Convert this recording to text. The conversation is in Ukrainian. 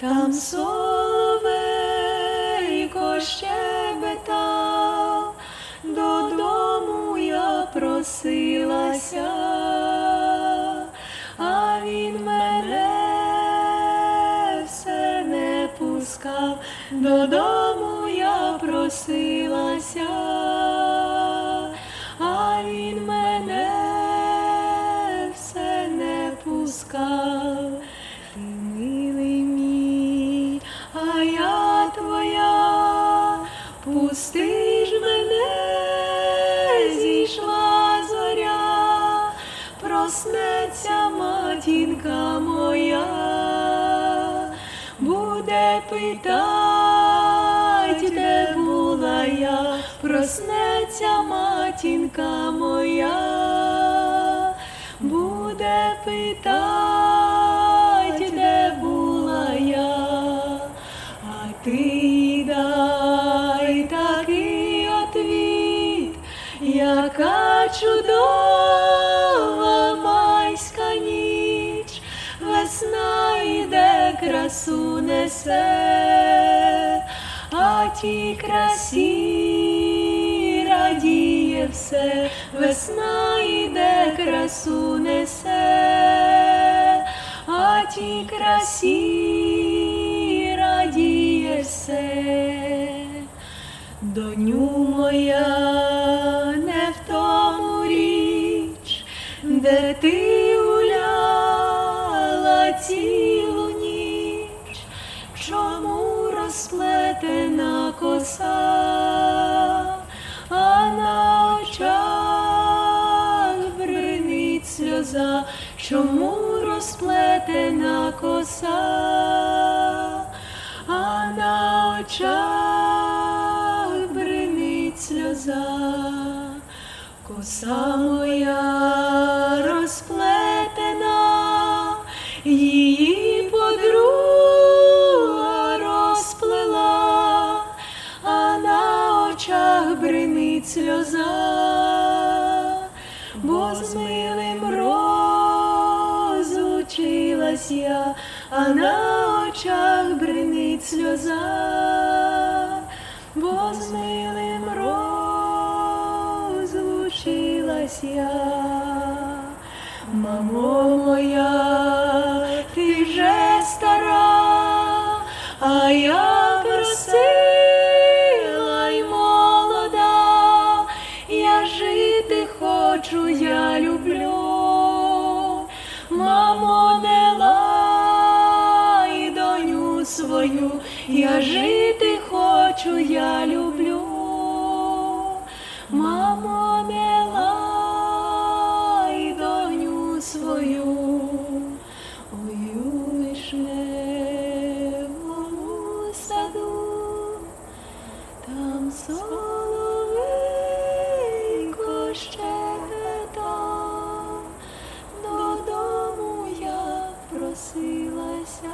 там соловейко щебетав, додому я просилася, а він мене все не пускав, додому я просилася, а він мене пусти ж мене, зійшла зоря, проснеться матінка моя, буде питать, де була я, проснеться матінка моя, буде питать, яка чудова майська ніч, весна йде красу несе, а ті красі радіє все, весна йде красу несе, а ті красі радіє все. Доню моя цілу ніч, чому розплетена коса, а на очах бринить сльоза, чому розплетена коса, а на очах бринить сльоза, коса моя бринить сльоза, бо з милим розучилась я, а на очах бринить сльоза, бо з милим розлучилась я. Мамо моя, хочу, я люблю. Мамо, не лай доню свою, я жити хочу, я люблю. Мамо, не лай доню свою, ой у Просилася.